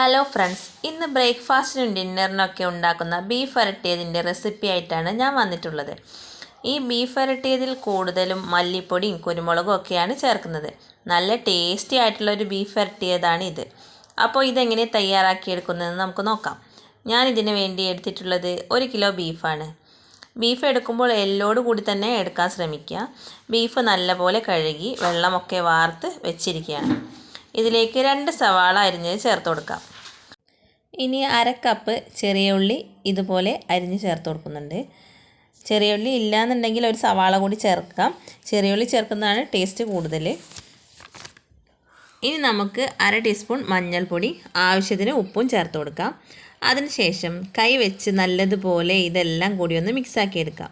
Hello friends ഇന്ന് ബ്രേക്ക്ഫാസ്റ്റിനും ഡിന്നറിനൊക്കെ ഉണ്ടാക്കുന്ന beef വരട്ടിയതിന്റെ recipe ആയിട്ടാണ് ഞാൻ വന്നിട്ടുള്ളത്. ഈ ബീഫ് വരട്ടിയതിൽ കൂടുതലും മല്ലിപ്പൊടിയും കുരുമുളകും ഒക്കെയാണ് ചേർക്കുന്നത്. നല്ല ടേസ്റ്റി ആയിട്ടുള്ള ഒരു ബീഫ് വരട്ടിയതാണ് ഇത്. അപ്പോൾ ഇതെങ്ങനെ തയ്യാറാക്കിയെടുക്കുന്നതെന്ന് നമുക്ക് നോക്കാം. ഞാൻ ഇതിന് വേണ്ടി എടുത്തിട്ടുള്ളത് ഒരു കിലോ ബീഫാണ്. ബീഫ് എടുക്കുമ്പോൾ എല്ലോട് കൂടി തന്നെ എടുക്കാൻ ശ്രമിക്കുക. ബീഫ് നല്ലപോലെ കഴുകി വെള്ളമൊക്കെ വാർത്ത് വെച്ചിരിക്കുകയാണ്. ഇതിലേക്ക് രണ്ട് സവാള അരിഞ്ഞത് ചേർത്ത് കൊടുക്കാം. ഇനി അര കപ്പ് ചെറിയ ഉള്ളി ഇതുപോലെ അരിഞ്ഞ് ചേർത്ത് കൊടുക്കുന്നുണ്ട്. ചെറിയ ഉള്ളി ഇല്ലയെന്നുണ്ടെങ്കിൽ ഒരു സവാള കൂടി ചേർക്കാം. ചെറിയ ഉള്ളി ചേർക്കുന്നതാണ് ടേസ്റ്റ് കൂടുതൽ. ഇനി നമുക്ക് അര ടീസ്പൂൺ മഞ്ഞൾപ്പൊടി ആവശ്യത്തിന് ഉപ്പും ചേർത്ത് കൊടുക്കാം. അതിനുശേഷം കൈ വെച്ച് നല്ലതുപോലെ ഇതെല്ലാം കൂടി ഒന്ന് മിക്സാക്കി എടുക്കാം.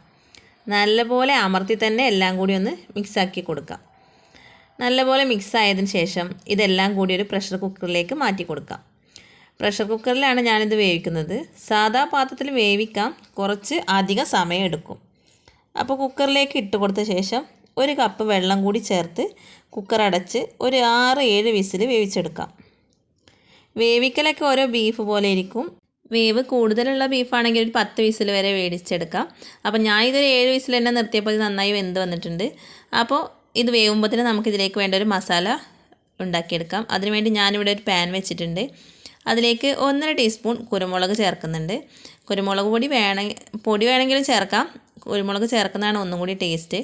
നല്ലപോലെ അമർത്തി തന്നെ എല്ലാം കൂടി ഒന്ന് മിക്സാക്കി കൊടുക്കാം. നല്ലപോലെ മിക്സ് ആയതിന് ശേഷം ഇതെല്ലാം കൂടി ഒരു പ്രഷർ കുക്കറിലേക്ക് മാറ്റി കൊടുക്കാം. പ്രഷർ കുക്കറിലാണ് ഞാനിത് വേവിക്കുന്നത്. സാധാ പാത്രത്തിൽ വേവിക്കാം. കുറച്ച് അധികം സമയം എടുക്കും. അപ്പോൾ കുക്കറിലേക്ക് ഇട്ട് കൊടുത്ത ശേഷം ഒരു കപ്പ് വെള്ളം കൂടി ചേർത്ത് കുക്കർ അടച്ച് ഒരു ആറ് ഏഴ് വിസിൽ വേവിച്ചെടുക്കാം. വേവിക്കലൊക്കെ ഓരോ ബീഫ് പോലെ ഇരിക്കും. വേവ് കൂടുതലുള്ള ബീഫാണെങ്കിൽ ഒരു പത്ത് വിസിൽ വരെ വേടിച്ചെടുക്കാം അപ്പോൾ ഞാൻ ഇതൊരു ഏഴ് വിസിൽ തന്നെ നിർത്തിയപ്പോൾ ഇത് നന്നായി വെന്ത് വന്നിട്ടുണ്ട്. അപ്പോൾ ഇത് വേവുമ്പോൾ തന്നെ നമുക്കിതിലേക്ക് വേണ്ട ഒരു മസാല ഉണ്ടാക്കിയെടുക്കാം. അതിനുവേണ്ടി ഞാനിവിടെ ഒരു പാൻ വെച്ചിട്ടുണ്ട്. അതിലേക്ക് ഒന്നര ടീസ്പൂൺ കുരുമുളക് ചേർക്കുന്നുണ്ട്. കുരുമുളക് പൊടി വേണ പൊടി വേണമെങ്കിലും ചേർക്കാം. കുരുമുളക് ചേർക്കുന്നതാണ് ഒന്നും കൂടി ടേസ്റ്റ്.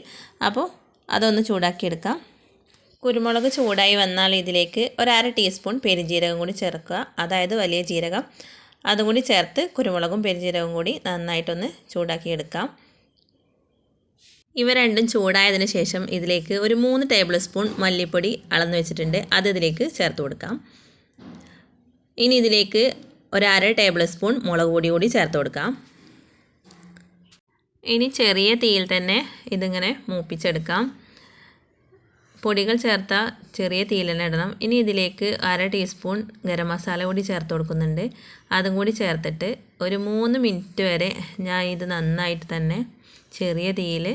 അപ്പോൾ അതൊന്ന് ചൂടാക്കിയെടുക്കാം. കുരുമുളക് ചൂടായി വന്നാൽ ഇതിലേക്ക് ഒരു അര ടീസ്പൂൺ പെരുജീരകം കൂടി ചേർക്കുക. അതായത് വലിയ ജീരകം. അതും കൂടി ചേർത്ത് കുരുമുളകും പെരുജീരകവും കൂടി നന്നായിട്ടൊന്ന് ചൂടാക്കിയെടുക്കാം. ഇവ രണ്ടും ചൂടായതിന് ശേഷം ഇതിലേക്ക് ഒരു മൂന്ന് ടേബിൾ സ്പൂൺ മല്ലിപ്പൊടി അളന്ന് വെച്ചിട്ടുണ്ട്. അത് ഇതിലേക്ക് ചേർത്ത് കൊടുക്കാം. ഇനി ഇതിലേക്ക് ഒരു അര ടേബിൾ സ്പൂൺ മുളക് പൊടി കൂടി ചേർത്ത് കൊടുക്കാം. ഇനി ചെറിയ തീയിൽ തന്നെ ഇതിങ്ങനെ മൂപ്പിച്ചെടുക്കാം. പൊടികൾ ചേർത്ത ചെറിയ തീയിൽ തന്നെ ഇടണം. ഇനി ഇതിലേക്ക് അര ടീസ്പൂൺ ഗരം മസാല കൂടി ചേർത്ത് കൊടുക്കുന്നുണ്ട്. അതും കൂടി ചേർത്തിട്ട് ഒരു മൂന്ന് മിനിറ്റ് വരെ ഞാൻ ഇത് നന്നായിട്ട് തന്നെ ചെറിയ തീയിൽ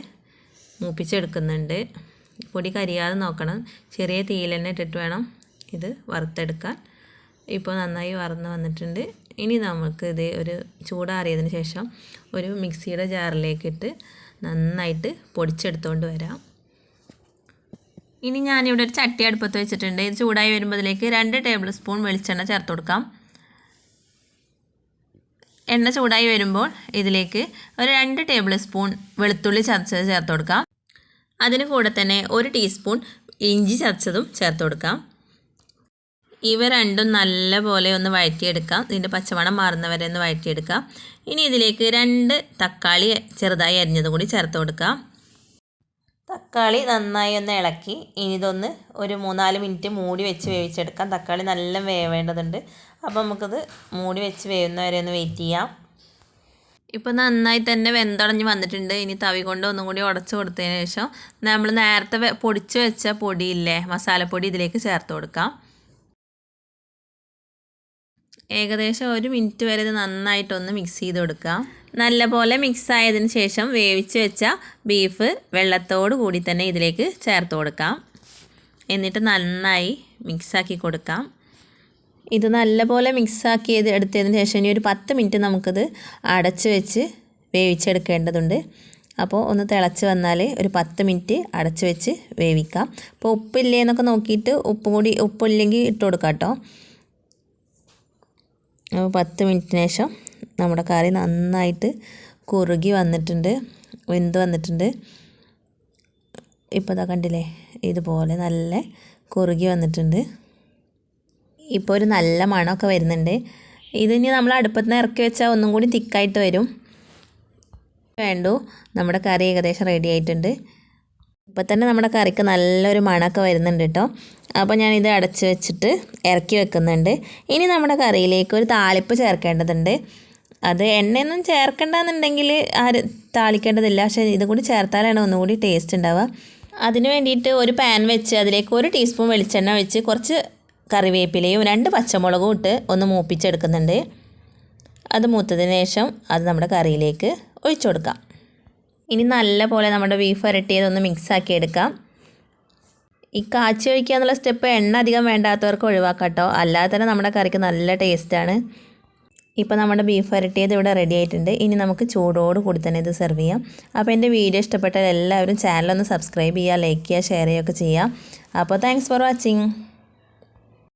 മൂപ്പിച്ചെടുക്കുന്നുണ്ട്. പൊടി കരിയാതെ നോക്കണം. ചെറിയ തീയിൽ തന്നെ ഇട്ടിട്ട് വേണം ഇത് വറുത്തെടുക്കാൻ. ഇപ്പോൾ നന്നായി വറന്ന് വന്നിട്ടുണ്ട്. ഇനി നമുക്ക് ഇത് ഒരു ചൂടാറിയതിന് ശേഷം ഒരു മിക്സിയുടെ ജാറിലേക്കിട്ട് നന്നായിട്ട് പൊടിച്ചെടുത്തുകൊണ്ട് വരാം. ഇനി ഞാനിവിടെ ഒരു ചട്ടി അടുപ്പത്ത് വെച്ചിട്ടുണ്ട്. ഇത് ചൂടായി വരുമ്പോഴത്തേക്ക് രണ്ട് ടേബിൾ സ്പൂൺ വെളിച്ചെണ്ണ ചേർത്ത് കൊടുക്കാം. എണ്ണ ചൂടായി വരുമ്പോൾ ഇതിലേക്ക് ഒരു രണ്ട് ടേബിൾ സ്പൂൺ വെളുത്തുള്ളി ചതച്ചത് ചേർത്ത് കൊടുക്കാം. അതിന് കൂടെ തന്നെ ഒരു ടീസ്പൂൺ ഇഞ്ചി ചതച്ചതും ചേർത്ത് കൊടുക്കാം. ഇവ രണ്ടും നല്ല പോലെ ഒന്ന് വഴറ്റിയെടുക്കാം. ഇതിന്റെ പച്ചമണം മാറുന്നവരെ ഒന്ന് വഴറ്റിയെടുക്കാം. ഇനി ഇതിലേക്ക് രണ്ട് തക്കാളി ചെറുതായി അരിഞ്ഞത് കൂടി ചേർത്ത് കൊടുക്കാം. തക്കാളി നന്നായി ഒന്ന് ഇളക്കി. ഇനി ഇതൊന്ന് ഒരു മൂന്നാൽ മിനിറ്റ് മൂടി വെച്ച് വേവിച്ചെടുക്കാം. തക്കാളി നല്ല വേവേണ്ടതുണ്ട്. അപ്പോൾ നമുക്കത് മൂടി വെച്ച് വേവുന്നവരെ ഒന്ന് വെയിറ്റ് ചെയ്യാം. ഇപ്പോൾ നന്നായി തന്നെ വെന്തടഞ്ഞ് വന്നിട്ടുണ്ട്. ഇനി തവി കൊണ്ട് ഒന്നും കൂടി ഉടച്ചു കൊടുത്തതിന് ശേഷം നമ്മൾ നേരത്തെ പൊടിച്ച് വെച്ച പൊടിയില്ലേ മസാലപ്പൊടി ഇതിലേക്ക് ചേർത്ത് കൊടുക്കാം. ഏകദേശം ഒരു മിനിറ്റ് വരെ ഇത് നന്നായിട്ടൊന്ന് മിക്സ് ചെയ്ത് കൊടുക്കാം നല്ലപോലെ മിക്സ് ആയതിന് ശേഷം വേവിച്ച് വെച്ച ബീഫ് വെള്ളത്തോട് കൂടി തന്നെ ഇതിലേക്ക് ചേർത്ത് കൊടുക്കാം. എന്നിട്ട് നന്നായി മിക്സാക്കി കൊടുക്കാം. ഇത് നല്ലപോലെ മിക്സാക്കി എടുത്തതിന് ശേഷം ഇനി ഒരു പത്ത് മിനിറ്റ് നമുക്കിത് അടച്ച് വെച്ച് വേവിച്ചെടുക്കേണ്ടതുണ്ട്. അപ്പോൾ ഒന്ന് തിളച്ച് വന്നാൽ ഒരു പത്ത് മിനിറ്റ് അടച്ച് വെച്ച് വേവിക്കാം. അപ്പോൾ ഉപ്പില്ലേ എന്നൊക്കെ നോക്കിയിട്ട് ഉപ്പ് കൂടി ഉപ്പില്ലെങ്കിൽ ഇട്ട് കൊടുക്കാം കേട്ടോ. അപ്പോൾ പത്ത് മിനിറ്റിന് ശേഷം നമ്മുടെ കറി നന്നായിട്ട് കുറുകി വന്നിട്ടുണ്ട് വെന്ത് വന്നിട്ടുണ്ട്. ഇപ്പോൾ ഇതാ കണ്ടില്ലേ ഇതുപോലെ നല്ല കുറുകി വന്നിട്ടുണ്ട്. ഇപ്പോൾ ഒരു നല്ല മണമൊക്കെ വരുന്നുണ്ട്. ഇതിനി നമ്മൾ അടുപ്പത്ത് നിന്ന് ഇറക്കി വെച്ചാൽ ഒന്നും കൂടി തിക്കായിട്ട് വരും. വേണ്ടു നമ്മുടെ കറി ഏകദേശം റെഡി ആയിട്ടുണ്ട്. ഇപ്പം തന്നെ നമ്മുടെ കറിക്ക് നല്ലൊരു മണമൊക്കെ വരുന്നുണ്ട് കേട്ടോ. അപ്പോൾ ഞാനിത് അടച്ച് വെച്ചിട്ട് ഇറക്കി വെക്കുന്നുണ്ട്. ഇനി നമ്മുടെ കറിയിലേക്ക് ഒരു താളിപ്പ് ചേർക്കേണ്ടതുണ്ട്. അത് എണ്ണയൊന്നും ചേർക്കേണ്ടെന്നുണ്ടെങ്കിൽ ആര് താളിക്കേണ്ടതില്ല. പക്ഷേ ഇതും കൂടി ചേർത്താലാണ് ഒന്നുകൂടി ടേസ്റ്റ് ഉണ്ടാവുക. അതിന് വേണ്ടിയിട്ട് ഒരു പാൻ വെച്ച് അതിലേക്ക് ഒരു ടീസ്പൂൺ വെളിച്ചെണ്ണ ഒഴിച്ച് കുറച്ച് കറിവേപ്പിലയും രണ്ട് പച്ചമുളകും ഇട്ട് ഒന്ന് മൂപ്പിച്ചെടുക്കുന്നുണ്ട്. അത് മൂത്തതിന് ശേഷം അത് നമ്മുടെ കറിയിലേക്ക് ഒഴിച്ചു കൊടുക്കാം. ഇനി നല്ല പോലെ നമ്മുടെ ബീഫ് വരട്ടിയതൊന്ന് മിക്സാക്കി എടുക്കാം. ഈ കാച്ചി ഒഴിക്കുക എന്നുള്ള സ്റ്റെപ്പ് എണ്ണ അധികം വേണ്ടാത്തവർക്ക് ഒഴിവാക്കാം കേട്ടോ അല്ലാതെ തന്നെ നമ്മുടെ കറിക്ക് നല്ല ടേസ്റ്റാണ് ഇപ്പോൾ നമ്മുടെ ബീഫ് വരട്ടിയത് ഇവിടെ റെഡി ആയിട്ടുണ്ട്. ഇനി നമുക്ക് ചൂടോട് കൂടി തന്നെ ഇത് സെർവ് ചെയ്യാം. അപ്പോൾ എന്റെ വീഡിയോ ഇഷ്ടപ്പെട്ടാൽ എല്ലാവരും ചാനലൊന്ന് സബ്സ്ക്രൈബ് ചെയ്യുക ലൈക്ക് ചെയ്യുക ഷെയർ ചെയ്യുകയൊക്കെ ചെയ്യുക. അപ്പോൾ താങ്ക്സ് ഫോർ വാച്ചിങ്